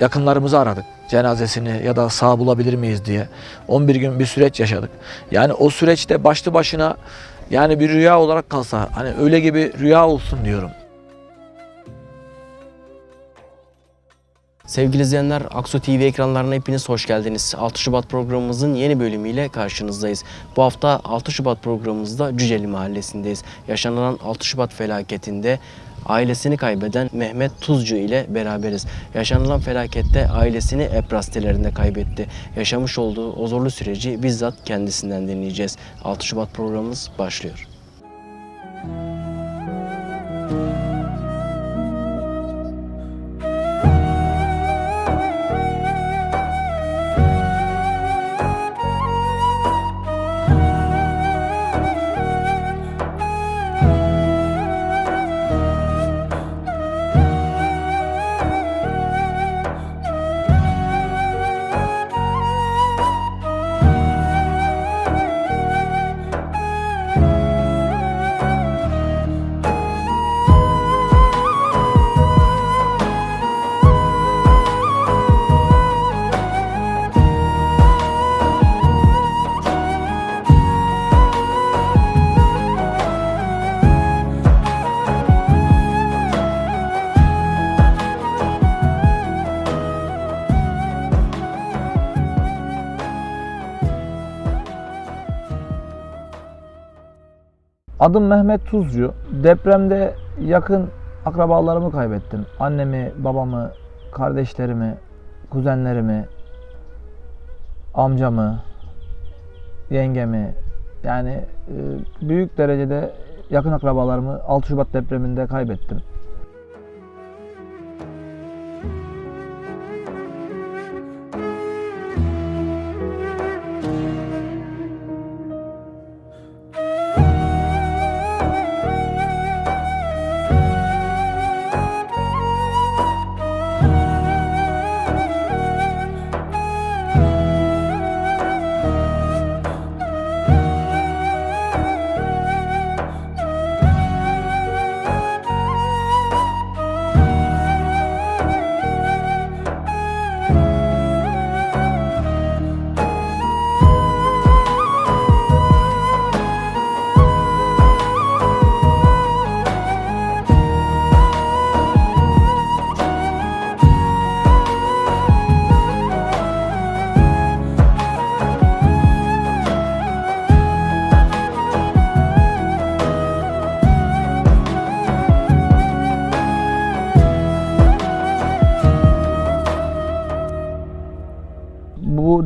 yakınlarımızı aradık. Cenazesini ya da sağ bulabilir miyiz diye. 11 gün bir süreç yaşadık. Yani o süreçte başlı başına yani bir rüya olarak kalsa hani öyle gibi rüya olsun diyorum. Sevgili izleyenler, Aksu TV ekranlarına hepiniz hoş geldiniz. 6 Şubat programımızın yeni bölümüyle karşınızdayız. Bu hafta 6 Şubat programımızda Cüceli Mahallesi'ndeyiz. Yaşanılan 6 Şubat felaketinde ailesini kaybeden Mehmet Tuzcu ile beraberiz. Yaşanılan felakette ailesini Eprastelerinde kaybetti. Yaşamış olduğu o zorlu süreci bizzat kendisinden dinleyeceğiz. 6 Şubat programımız başlıyor. Adım Mehmet Tuzcu. Depremde yakın akrabalarımı kaybettim. Annemi, babamı, kardeşlerimi, kuzenlerimi, amcamı, yengemi. Yani e, büyük derecede yakın akrabalarımı 6 Şubat depreminde kaybettim.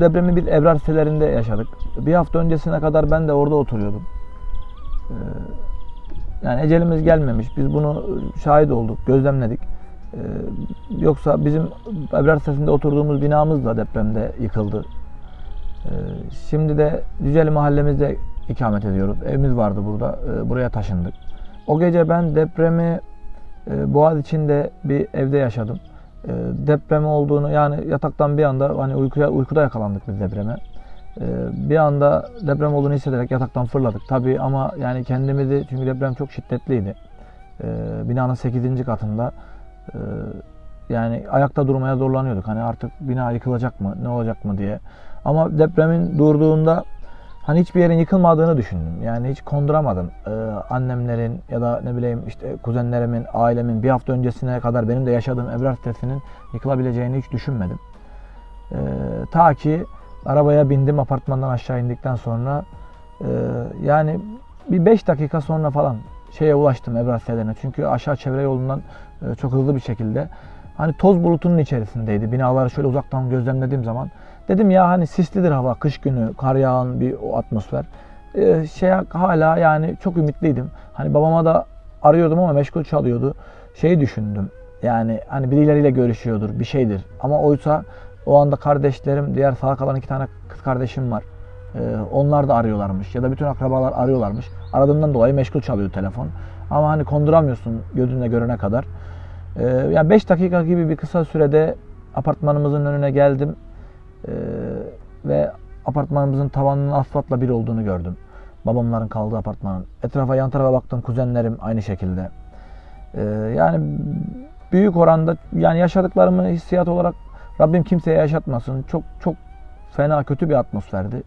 Depremi bir Ebrar sitelerinde yaşadık. Bir hafta öncesine kadar ben de orada oturuyordum. Ee, Yani ecelimiz gelmemiş. Biz bunu şahit olduk, gözlemledik. Ee, Yoksa bizim Ebrar sitesinde oturduğumuz binamız da depremde yıkıldı. Ee, Şimdi de Cüceli mahallemizde ikamet ediyoruz. Evimiz vardı burada. Ee, Buraya taşındık. O gece ben depremi e, Boğaz içinde bir evde yaşadım. E, deprem olduğunu yani yataktan bir anda hani uykuya uykuda yakalandık biz depreme. E, bir anda deprem olduğunu hissederek yataktan fırladık. Tabii ama yani kendimizi çünkü deprem çok şiddetliydi. E, binanın 8. katında yani ayakta durmaya zorlanıyorduk. Hani artık bina yıkılacak mı, ne olacak mı diye. Ama depremin durduğunda hani hiçbir yerin yıkılmadığını düşündüm. Yani hiç konduramadım. Ee, annemlerin ya da ne bileyim işte kuzenlerimin, ailemin bir hafta öncesine kadar benim de yaşadığım Ebrar sitesinin yıkılabileceğini hiç düşünmedim. Ee, ta ki arabaya bindim apartmandan aşağı indikten sonra e, yani bir 5 dakika sonra falan şeye ulaştım Ebrar sitelerine. Çünkü aşağı çevre yolundan e, çok hızlı bir şekilde hani toz bulutunun içerisindeydi. Binaları şöyle uzaktan gözlemlediğim zaman Dedim ya hani sislidir hava, kış günü, kar yağan bir o atmosfer. Ee, şey hala yani çok ümitliydim. Hani babama da arıyordum ama meşgul çalıyordu. Şeyi düşündüm. Yani hani birileriyle görüşüyordur, bir şeydir. Ama oysa o anda kardeşlerim, diğer sağ kalan iki tane kız kardeşim var. Ee, onlar da arıyorlarmış ya da bütün akrabalar arıyorlarmış. Aradığımdan dolayı meşgul çalıyor telefon. Ama hani konduramıyorsun gözünle görene kadar. Ee, yani 5 dakika gibi bir kısa sürede apartmanımızın önüne geldim. Ee, ve apartmanımızın tavanının asfaltla bir olduğunu gördüm. Babamların kaldığı apartmanın. Etrafa yan tarafa baktım kuzenlerim aynı şekilde. Ee, yani büyük oranda yani yaşadıklarımı hissiyat olarak Rabbim kimseye yaşatmasın. Çok çok fena kötü bir atmosferdi.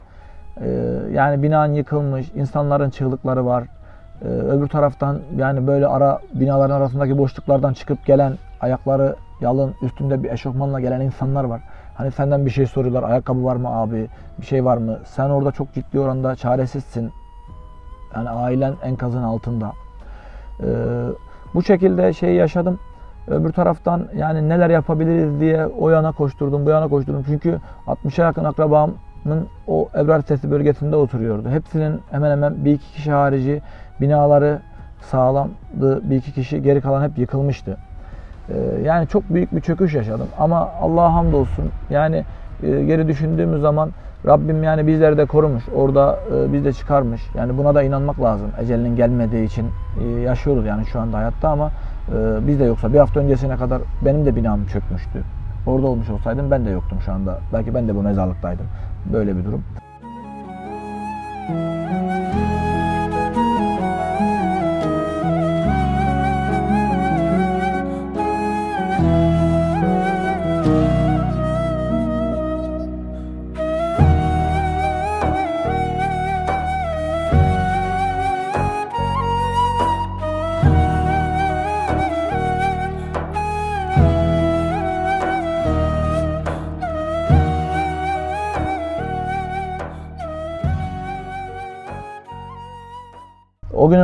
Ee, yani binanın yıkılmış, insanların çığlıkları var. Ee, öbür taraftan yani böyle ara binaların arasındaki boşluklardan çıkıp gelen ayakları yalın üstünde bir eşofmanla gelen insanlar var. Hani senden bir şey soruyorlar. Ayakkabı var mı abi? Bir şey var mı? Sen orada çok ciddi oranda çaresizsin. Yani ailen enkazın altında. Ee, bu şekilde şeyi yaşadım. Öbür taraftan yani neler yapabiliriz diye o yana koşturdum, bu yana koşturdum. Çünkü 60'a yakın akrabamın o Ebrar Sesi bölgesinde oturuyordu. Hepsinin hemen hemen bir iki kişi harici binaları sağlamdı. Bir iki kişi geri kalan hep yıkılmıştı. Ee, yani çok büyük bir çöküş yaşadım. Ama Allah'a hamdolsun yani e, geri düşündüğümüz zaman Rabbim yani bizleri de korumuş. Orada e, biz de çıkarmış. Yani buna da inanmak lazım. Ecelinin gelmediği için e, yaşıyoruz yani şu anda hayatta ama biz de yoksa bir hafta öncesine kadar benim de binam çökmüştü. Orada olmuş olsaydım ben de yoktum şu anda. Belki ben de bu mezarlıktaydım. Böyle bir durum. O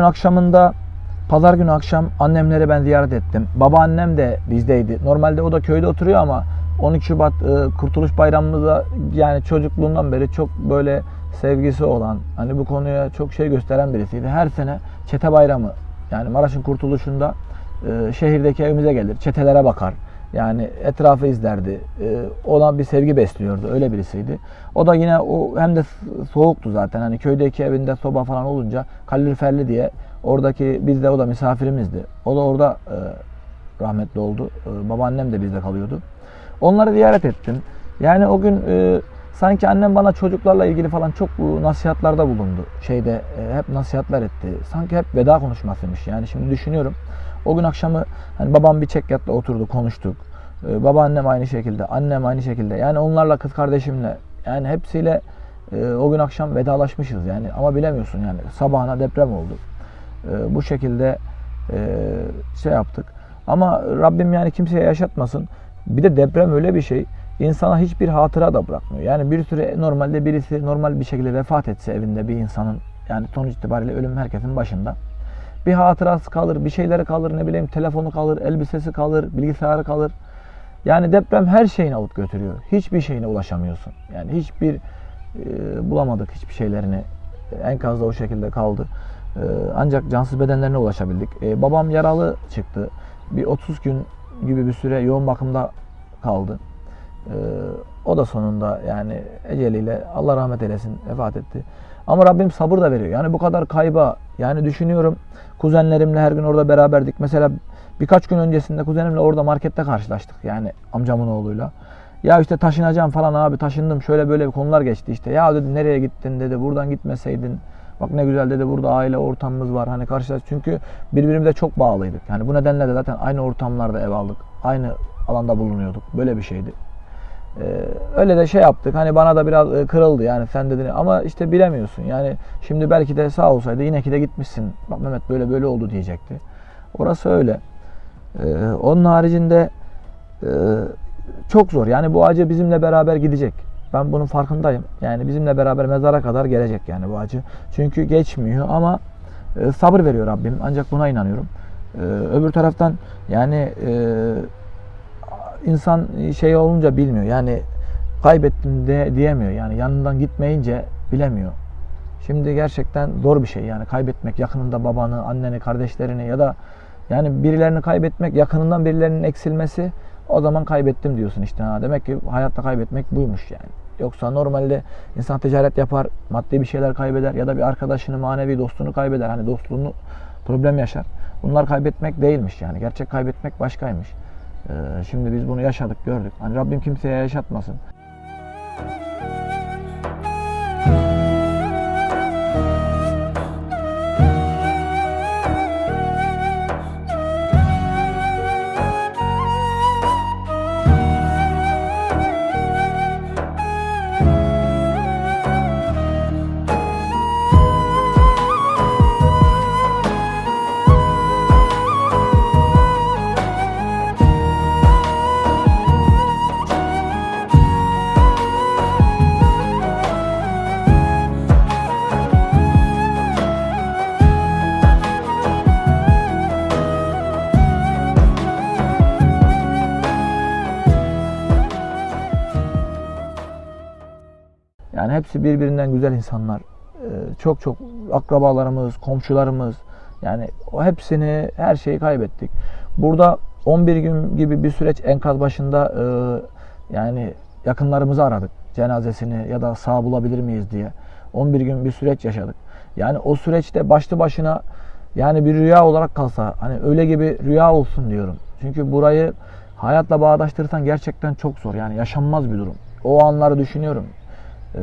akşamında pazar günü akşam annemleri ben ziyaret ettim. Babaannem de bizdeydi. Normalde o da köyde oturuyor ama 12 Şubat e, Kurtuluş Bayramımızda yani çocukluğundan beri çok böyle sevgisi olan, hani bu konuya çok şey gösteren birisiydi. Her sene çete bayramı yani Maraş'ın kurtuluşunda e, şehirdeki evimize gelir. Çetelere bakar. Yani etrafı izlerdi. E, ona bir sevgi besliyordu. Öyle birisiydi. O da yine o hem de soğuktu zaten. Hani köydeki evinde soba falan olunca kaloriferli diye oradaki bizde o da misafirimizdi. O da orada e, rahmetli oldu. E, babaannem de bizde kalıyordu. Onları ziyaret ettim. Yani o gün e, sanki annem bana çocuklarla ilgili falan çok e, nasihatlarda bulundu. Şeyde e, hep nasihatler etti. Sanki hep veda konuşmasıymış. Yani şimdi düşünüyorum. O gün akşamı hani babam bir çekyatta oturdu konuştuk. Ee, babaannem aynı şekilde, annem aynı şekilde. Yani onlarla kız kardeşimle yani hepsiyle e, o gün akşam vedalaşmışız yani ama bilemiyorsun yani sabahına deprem oldu. E, bu şekilde e, şey yaptık. Ama Rabbim yani kimseye yaşatmasın. Bir de deprem öyle bir şey insana hiçbir hatıra da bırakmıyor. Yani bir süre normalde birisi normal bir şekilde vefat etse evinde bir insanın yani sonuç itibariyle ölüm herkesin başında bir hatırası kalır, bir şeyleri kalır, ne bileyim telefonu kalır, elbisesi kalır, bilgisayarı kalır. Yani deprem her şeyini alıp götürüyor. Hiçbir şeyine ulaşamıyorsun. Yani hiçbir e, bulamadık hiçbir şeylerini. Enkazda o şekilde kaldı. E, ancak cansız bedenlerine ulaşabildik. E, babam yaralı çıktı. Bir 30 gün gibi bir süre yoğun bakımda kaldı. E, o da sonunda yani eceliyle Allah rahmet eylesin vefat etti. Ama Rabbim sabır da veriyor. Yani bu kadar kayba yani düşünüyorum kuzenlerimle her gün orada beraberdik. Mesela birkaç gün öncesinde kuzenimle orada markette karşılaştık. Yani amcamın oğluyla. Ya işte taşınacağım falan abi taşındım şöyle böyle konular geçti işte. Ya dedi nereye gittin dedi buradan gitmeseydin. Bak ne güzel dedi burada aile ortamımız var hani karşılaş. Çünkü birbirimize çok bağlıydık. Yani bu nedenle de zaten aynı ortamlarda ev aldık. Aynı alanda bulunuyorduk. Böyle bir şeydi. Ee, öyle de şey yaptık. Hani bana da biraz e, kırıldı yani sen dedin ama işte bilemiyorsun. Yani şimdi belki de sağ olsaydı yine ki de gitmişsin. Bak Mehmet böyle böyle oldu diyecekti. Orası öyle. Ee, onun haricinde e, çok zor. Yani bu acı bizimle beraber gidecek. Ben bunun farkındayım. Yani bizimle beraber mezara kadar gelecek yani bu acı. Çünkü geçmiyor ama e, sabır veriyor Rabbim. Ancak buna inanıyorum. Ee, öbür taraftan yani e, insan şey olunca bilmiyor. Yani kaybettim de diyemiyor. Yani yanından gitmeyince bilemiyor. Şimdi gerçekten zor bir şey yani kaybetmek yakınında babanı, anneni, kardeşlerini ya da yani birilerini kaybetmek, yakınından birilerinin eksilmesi o zaman kaybettim diyorsun işte. Ha, demek ki hayatta kaybetmek buymuş yani. Yoksa normalde insan ticaret yapar, maddi bir şeyler kaybeder ya da bir arkadaşını, manevi dostunu kaybeder. Hani dostluğunu problem yaşar. Bunlar kaybetmek değilmiş yani. Gerçek kaybetmek başkaymış. Ee, şimdi biz bunu yaşadık, gördük. Hani Rabbim kimseye yaşatmasın. Hepsi birbirinden güzel insanlar. Ee, çok çok akrabalarımız, komşularımız. Yani o hepsini, her şeyi kaybettik. Burada 11 gün gibi bir süreç enkaz başında e, yani yakınlarımızı aradık. Cenazesini ya da sağ bulabilir miyiz diye. 11 gün bir süreç yaşadık. Yani o süreçte başlı başına yani bir rüya olarak kalsa hani öyle gibi rüya olsun diyorum. Çünkü burayı hayatla bağdaştırırsan gerçekten çok zor. Yani yaşanmaz bir durum. O anları düşünüyorum. Ee,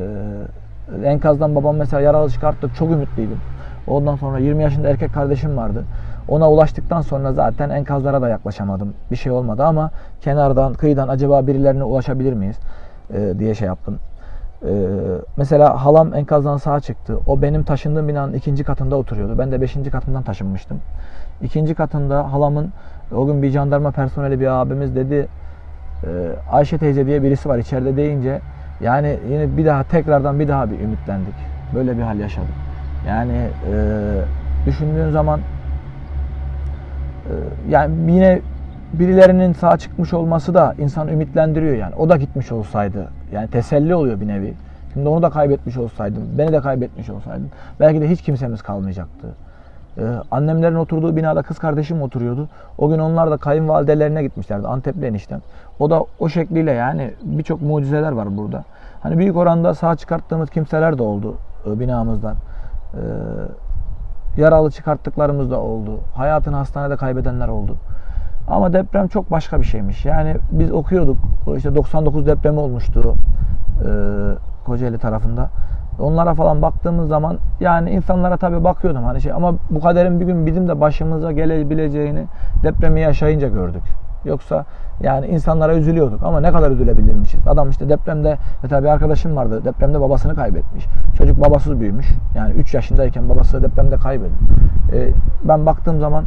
enkazdan babam mesela yaralı çıkarttık. Çok ümitliydim. Ondan sonra 20 yaşında erkek kardeşim vardı. Ona ulaştıktan sonra zaten enkazlara da yaklaşamadım. Bir şey olmadı ama kenardan, kıyıdan acaba birilerine ulaşabilir miyiz ee, diye şey yaptım. Ee, mesela halam enkazdan sağa çıktı. O benim taşındığım binanın ikinci katında oturuyordu. Ben de beşinci katından taşınmıştım. İkinci katında halamın o gün bir jandarma personeli bir abimiz dedi e, Ayşe teyze diye birisi var içeride deyince yani yine bir daha tekrardan bir daha bir ümitlendik. Böyle bir hal yaşadık. Yani e, düşündüğün zaman e, yani yine birilerinin sağ çıkmış olması da insan ümitlendiriyor yani. O da gitmiş olsaydı yani teselli oluyor bir nevi. Şimdi onu da kaybetmiş olsaydım, beni de kaybetmiş olsaydım belki de hiç kimsemiz kalmayacaktı. Ee, annemlerin oturduğu binada kız kardeşim oturuyordu. O gün onlar da kayınvalidelerine gitmişlerdi. Antepli eniştem. O da o şekliyle yani birçok mucizeler var burada. Hani büyük oranda sağ çıkarttığımız kimseler de oldu e, binamızdan. Ee, yaralı çıkarttıklarımız da oldu. Hayatını hastanede kaybedenler oldu. Ama deprem çok başka bir şeymiş. Yani biz okuyorduk. işte 99 depremi olmuştu e, Kocaeli tarafında. Onlara falan baktığımız zaman yani insanlara tabii bakıyordum hani şey ama bu kaderin bir gün bizim de başımıza gelebileceğini depremi yaşayınca gördük. Yoksa yani insanlara üzülüyorduk ama ne kadar üzülebilirmişiz. Adam işte depremde mesela bir arkadaşım vardı. Depremde babasını kaybetmiş. Çocuk babasız büyümüş. Yani 3 yaşındayken babası depremde kaybedildi. Ee, ben baktığım zaman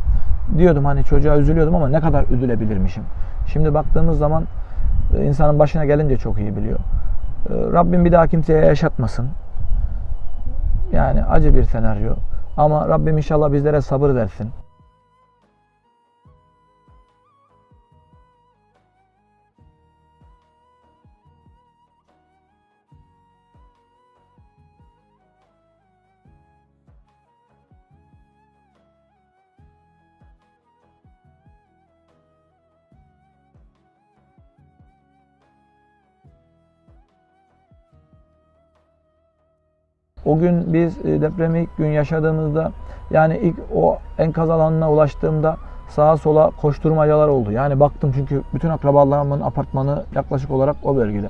diyordum hani çocuğa üzülüyordum ama ne kadar üzülebilirmişim. Şimdi baktığımız zaman e, insanın başına gelince çok iyi biliyor. Ee, Rabbim bir daha kimseye yaşatmasın. Yani acı bir senaryo. Ama Rabbim inşallah bizlere sabır versin. O gün biz e, depremi ilk gün yaşadığımızda yani ilk o enkaz alanına ulaştığımda sağa sola koşturmacalar oldu. Yani baktım çünkü bütün akrabalarımın apartmanı yaklaşık olarak o bölgede.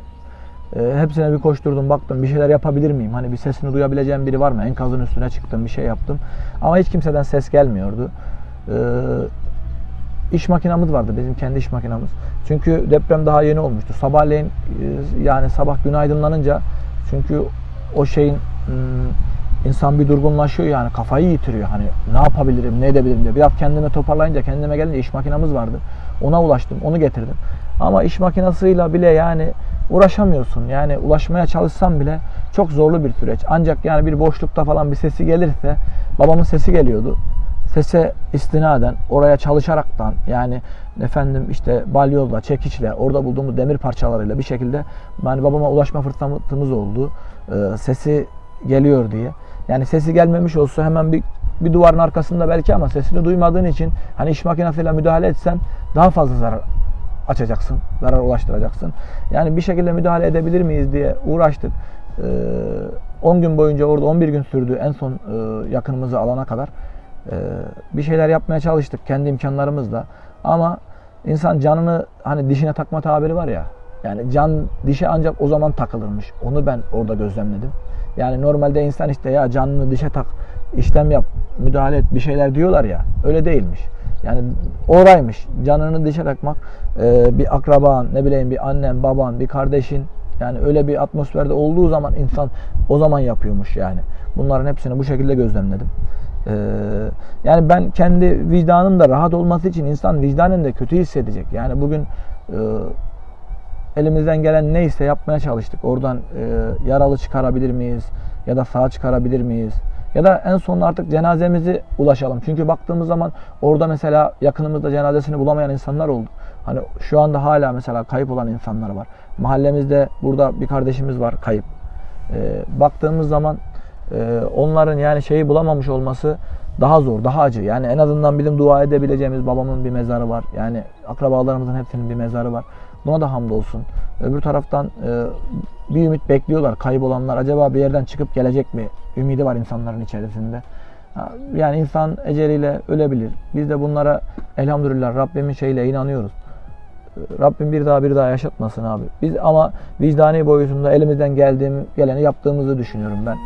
E, hepsine bir koşturdum baktım bir şeyler yapabilir miyim? Hani bir sesini duyabileceğim biri var mı? Enkazın üstüne çıktım bir şey yaptım. Ama hiç kimseden ses gelmiyordu. E, iş makinamız vardı bizim kendi iş makinamız. Çünkü deprem daha yeni olmuştu. Sabahleyin e, yani sabah gün aydınlanınca çünkü o şeyin insan bir durgunlaşıyor yani kafayı yitiriyor hani ne yapabilirim ne edebilirim diye. Biraz kendime toparlayınca kendime gelince iş makinamız vardı. Ona ulaştım onu getirdim. Ama iş makinasıyla bile yani uğraşamıyorsun. Yani ulaşmaya çalışsam bile çok zorlu bir süreç. Ancak yani bir boşlukta falan bir sesi gelirse babamın sesi geliyordu. Sese istinaden oraya çalışaraktan yani efendim işte balyozla, çekiçle, orada bulduğumuz demir parçalarıyla bir şekilde yani babama ulaşma fırsatımız oldu. Ee, sesi geliyor diye. Yani sesi gelmemiş olsa hemen bir bir duvarın arkasında belki ama sesini duymadığın için hani iş makinesiyle müdahale etsen daha fazla zarar açacaksın, zarar ulaştıracaksın. Yani bir şekilde müdahale edebilir miyiz diye uğraştık. Ee, 10 gün boyunca orada 11 gün sürdü en son e, yakınımızı alana kadar. Ee, bir şeyler yapmaya çalıştık kendi imkanlarımızla. Ama insan canını hani dişine takma tabiri var ya. Yani can dişe ancak o zaman takılırmış. Onu ben orada gözlemledim. Yani normalde insan işte ya canını dişe tak, işlem yap, müdahale et bir şeyler diyorlar ya. Öyle değilmiş. Yani oraymış. Canını dişe takmak e, bir akraban, ne bileyim bir annen, baban, bir kardeşin yani öyle bir atmosferde olduğu zaman insan o zaman yapıyormuş yani. Bunların hepsini bu şekilde gözlemledim. Ee, yani ben kendi vicdanım da rahat olması için insan vicdanen de kötü hissedecek. Yani bugün e, elimizden gelen neyse yapmaya çalıştık. Oradan e, yaralı çıkarabilir miyiz? Ya da sağ çıkarabilir miyiz? Ya da en son artık cenazemizi ulaşalım. Çünkü baktığımız zaman orada mesela yakınımızda cenazesini bulamayan insanlar oldu. Hani şu anda hala mesela kayıp olan insanlar var. Mahallemizde burada bir kardeşimiz var kayıp. E, baktığımız zaman e, onların yani şeyi bulamamış olması daha zor, daha acı. Yani en azından bizim dua edebileceğimiz babamın bir mezarı var. Yani akrabalarımızın hepsinin bir mezarı var. Buna da hamdolsun. Öbür taraftan e, bir ümit bekliyorlar kaybolanlar. Acaba bir yerden çıkıp gelecek mi? Ümidi var insanların içerisinde. Yani insan eceliyle ölebilir. Biz de bunlara elhamdülillah Rabbimin şeyle inanıyoruz. Rabbim bir daha bir daha yaşatmasın abi. Biz ama vicdani boyutunda elimizden geldiğim geleni yaptığımızı düşünüyorum ben.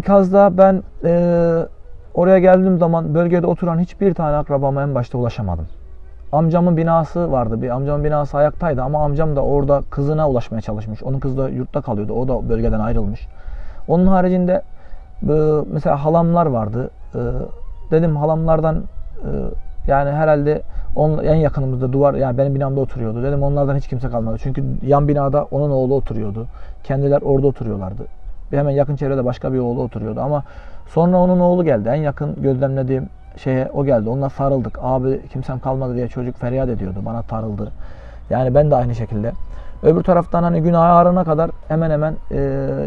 Enkazda ben e, oraya geldiğim zaman bölgede oturan hiçbir tane akrabama en başta ulaşamadım. Amcamın binası vardı. Bir amcamın binası ayaktaydı ama amcam da orada kızına ulaşmaya çalışmış. Onun kızı da yurtta kalıyordu. O da bölgeden ayrılmış. Onun haricinde e, mesela halamlar vardı. E, dedim halamlardan e, yani herhalde on, en yakınımızda duvar yani benim binamda oturuyordu. Dedim onlardan hiç kimse kalmadı. Çünkü yan binada onun oğlu oturuyordu. Kendiler orada oturuyorlardı. Bir hemen yakın çevrede başka bir oğlu oturuyordu ama sonra onun oğlu geldi. En yakın gözlemlediğim şeye o geldi. Onunla sarıldık. Abi kimsem kalmadı diye çocuk feryat ediyordu. Bana tarıldı. Yani ben de aynı şekilde. Öbür taraftan hani gün ağarına kadar hemen hemen e,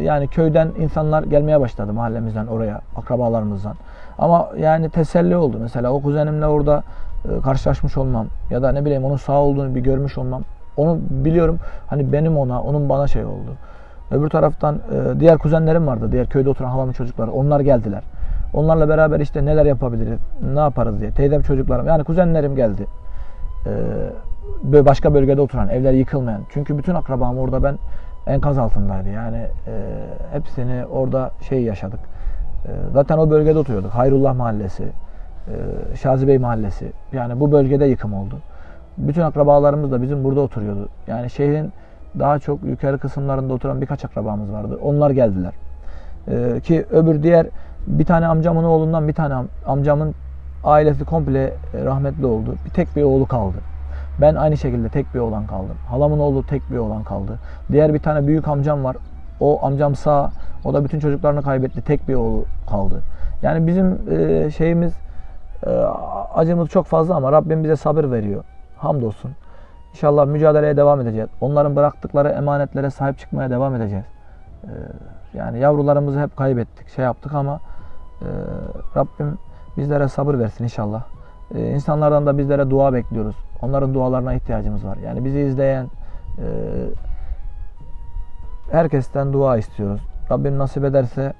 yani köyden insanlar gelmeye başladı mahallemizden oraya, akrabalarımızdan. Ama yani teselli oldu. Mesela o kuzenimle orada e, karşılaşmış olmam ya da ne bileyim onun sağ olduğunu bir görmüş olmam. Onu biliyorum. Hani benim ona, onun bana şey oldu. Öbür taraftan e, diğer kuzenlerim vardı. Diğer köyde oturan halamın çocukları. Onlar geldiler. Onlarla beraber işte neler yapabiliriz, ne yaparız diye. Teyzem çocuklarım yani kuzenlerim geldi. E, böyle başka bölgede oturan, evler yıkılmayan. Çünkü bütün akrabam orada ben enkaz altındaydı. Yani e, hepsini orada şey yaşadık. E, zaten o bölgede oturuyorduk. Hayrullah Mahallesi, e, Şazi Bey Mahallesi. Yani bu bölgede yıkım oldu. Bütün akrabalarımız da bizim burada oturuyordu. Yani şehrin daha çok yukarı kısımlarında oturan birkaç akrabamız vardı. Onlar geldiler. Ee, ki öbür diğer bir tane amcamın oğlundan bir tane am- amcamın ailesi komple rahmetli oldu. Bir tek bir oğlu kaldı. Ben aynı şekilde tek bir oğlan kaldım. Halamın oğlu tek bir oğlan kaldı. Diğer bir tane büyük amcam var. O amcam sağ. O da bütün çocuklarını kaybetti. Tek bir oğlu kaldı. Yani bizim e, şeyimiz e, acımız çok fazla ama Rabbim bize sabır veriyor. Hamdolsun. İnşallah mücadeleye devam edeceğiz. Onların bıraktıkları emanetlere sahip çıkmaya devam edeceğiz. Ee, yani yavrularımızı hep kaybettik, şey yaptık ama e, Rabbim bizlere sabır versin inşallah. Ee, insanlardan da bizlere dua bekliyoruz. Onların dualarına ihtiyacımız var. Yani bizi izleyen e, herkesten dua istiyoruz. Rabbim nasip ederse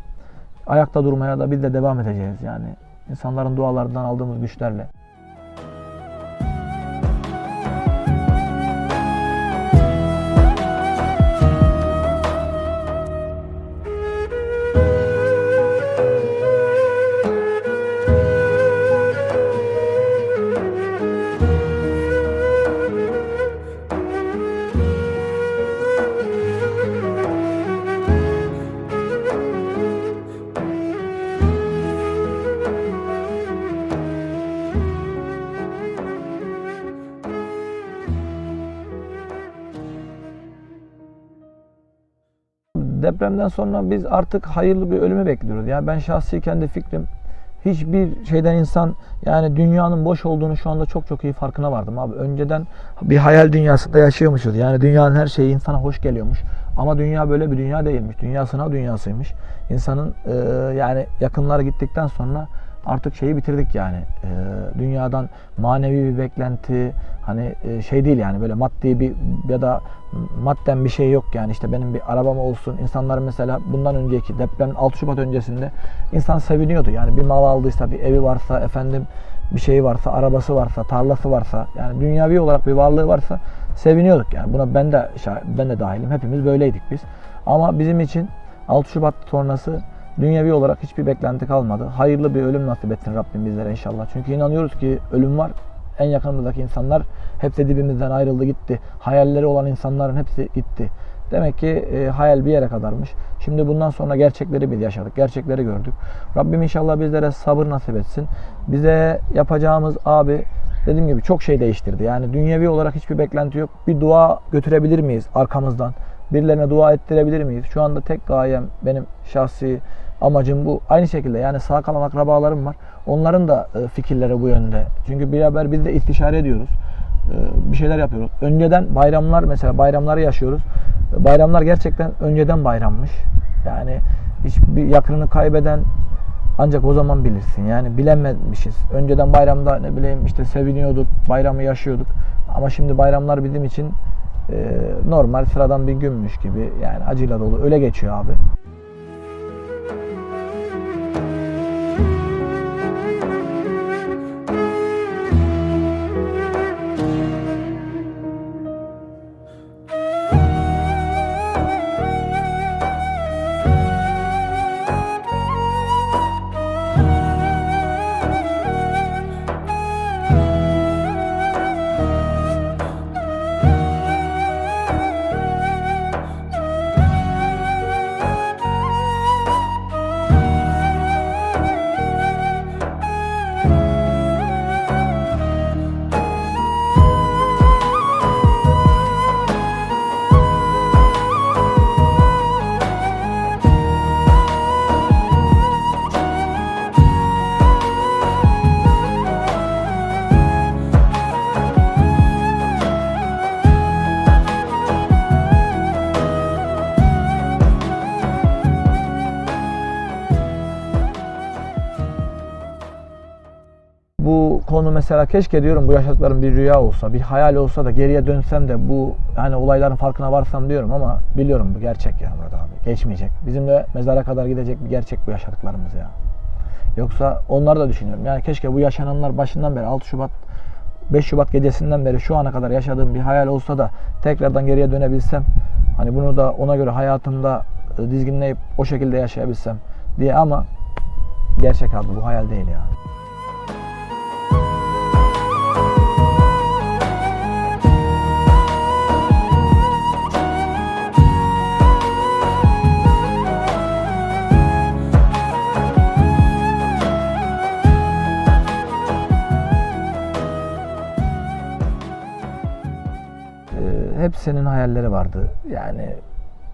ayakta durmaya da biz de devam edeceğiz yani. İnsanların dualarından aldığımız güçlerle. Depremden sonra biz artık hayırlı bir ölümü bekliyoruz. Yani ben şahsi kendi fikrim hiçbir şeyden insan yani dünyanın boş olduğunu şu anda çok çok iyi farkına vardım abi. Önceden bir hayal dünyasında yaşıyormuşuz. Yani dünyanın her şeyi insana hoş geliyormuş. Ama dünya böyle bir dünya değilmiş. Dünya sınav dünyasıymış. İnsanın e, yani yakınları gittikten sonra artık şeyi bitirdik yani. E, dünyadan manevi bir beklenti hani e, şey değil yani böyle maddi bir ya da madden bir şey yok yani işte benim bir arabam olsun. İnsanlar mesela bundan önceki deprem 6 Şubat öncesinde insan seviniyordu. Yani bir mal aldıysa, bir evi varsa, efendim bir şeyi varsa, arabası varsa, tarlası varsa, yani dünyavi olarak bir varlığı varsa seviniyorduk yani. Buna ben de ben de dahilim. Hepimiz böyleydik biz. Ama bizim için 6 Şubat sonrası dünyevi olarak hiçbir beklenti kalmadı. Hayırlı bir ölüm nasip etsin Rabbim bizlere inşallah. Çünkü inanıyoruz ki ölüm var. En yakınımızdaki insanlar hepsi dibimizden ayrıldı gitti. Hayalleri olan insanların hepsi gitti. Demek ki e, hayal bir yere kadarmış. Şimdi bundan sonra gerçekleri biz yaşadık. Gerçekleri gördük. Rabbim inşallah bizlere sabır nasip etsin. Bize yapacağımız abi dediğim gibi çok şey değiştirdi. Yani dünyevi olarak hiçbir beklenti yok. Bir dua götürebilir miyiz arkamızdan? Birilerine dua ettirebilir miyiz? Şu anda tek gayem benim şahsi amacım bu. Aynı şekilde yani sağ kalan akrabalarım var. Onların da e, fikirleri bu yönde. Çünkü beraber biz de istişare ediyoruz. E, Bir şeyler yapıyoruz. Önceden bayramlar mesela bayramları yaşıyoruz. E, Bayramlar gerçekten önceden bayrammış. Yani hiçbir yakınını kaybeden ancak o zaman bilirsin. Yani bilememişiz. Önceden bayramda ne bileyim işte seviniyorduk, bayramı yaşıyorduk. Ama şimdi bayramlar bizim için e, normal sıradan bir günmüş gibi yani acıyla dolu öyle geçiyor abi. Mesela keşke diyorum bu yaşadıklarım bir rüya olsa, bir hayal olsa da geriye dönsem de bu hani olayların farkına varsam diyorum ama biliyorum bu gerçek ya Murat abi. Geçmeyecek. Bizim de mezara kadar gidecek bir gerçek bu yaşadıklarımız ya. Yoksa onları da düşünüyorum. Yani keşke bu yaşananlar başından beri 6 Şubat 5 Şubat gecesinden beri şu ana kadar yaşadığım bir hayal olsa da tekrardan geriye dönebilsem hani bunu da ona göre hayatımda e, dizginleyip o şekilde yaşayabilsem diye ama gerçek abi bu hayal değil ya. Ee, hepsinin hayalleri vardı. Yani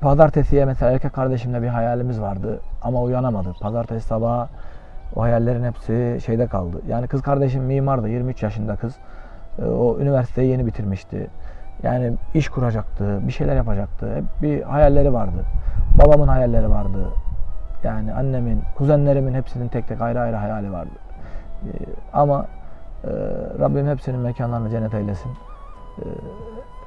pazartesiye mesela erkek kardeşimle bir hayalimiz vardı ama uyanamadı. Pazartesi sabahı o hayallerin hepsi şeyde kaldı. Yani kız kardeşim mimardı. 23 yaşında kız. Ee, O üniversiteyi yeni bitirmişti. Yani iş kuracaktı, bir şeyler yapacaktı. Hep bir hayalleri vardı. Babamın hayalleri vardı. Yani annemin, kuzenlerimin hepsinin tek tek ayrı ayrı hayali vardı. Ee, Ama e, Rabbim hepsinin mekanlarını cennet eylesin.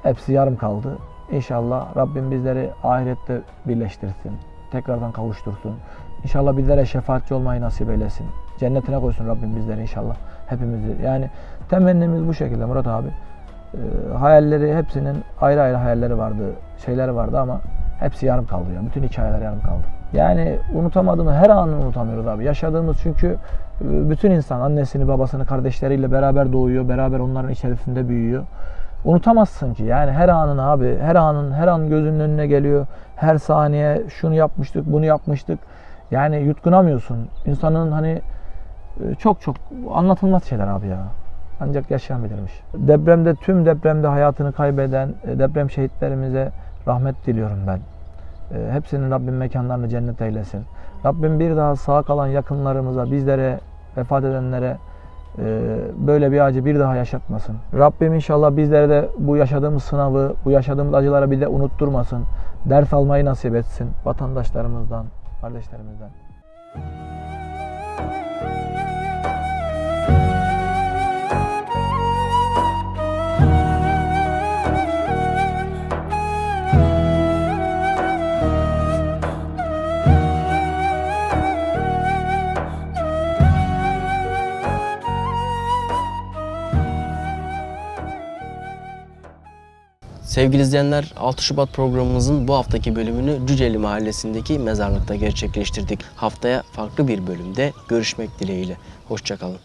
Hepsi yarım kaldı. İnşallah Rabbim bizleri ahirette birleştirsin. Tekrardan kavuştursun. İnşallah bizlere şefaatçi olmayı nasip eylesin. Cennetine koysun Rabbim bizleri inşallah. Hepimizi. Yani temennimiz bu şekilde Murat abi. Ee, hayalleri hepsinin ayrı ayrı hayalleri vardı. Şeyleri vardı ama hepsi yarım kaldı ya. Bütün hikayeler yarım kaldı. Yani unutamadığımı her anını unutamıyoruz abi. Yaşadığımız çünkü e, bütün insan annesini, babasını, kardeşleriyle beraber doğuyor. Beraber onların içerisinde büyüyor unutamazsın ki. Yani her anın abi, her anın, her an gözünün önüne geliyor. Her saniye şunu yapmıştık, bunu yapmıştık. Yani yutkunamıyorsun. İnsanın hani e, çok çok anlatılmaz şeyler abi ya. Ancak yaşayan bilirmiş. Depremde tüm depremde hayatını kaybeden e, deprem şehitlerimize rahmet diliyorum ben. E, hepsinin Rabbim mekanlarını cennet eylesin. Rabbim bir daha sağ kalan yakınlarımıza, bizlere, vefat edenlere böyle bir acı bir daha yaşatmasın. Rabbim inşallah bizlere de bu yaşadığımız sınavı, bu yaşadığımız acıları bir de unutturmasın. Ders almayı nasip etsin vatandaşlarımızdan, kardeşlerimizden. Sevgili izleyenler 6 Şubat programımızın bu haftaki bölümünü Cüceli Mahallesi'ndeki mezarlıkta gerçekleştirdik. Haftaya farklı bir bölümde görüşmek dileğiyle. Hoşçakalın.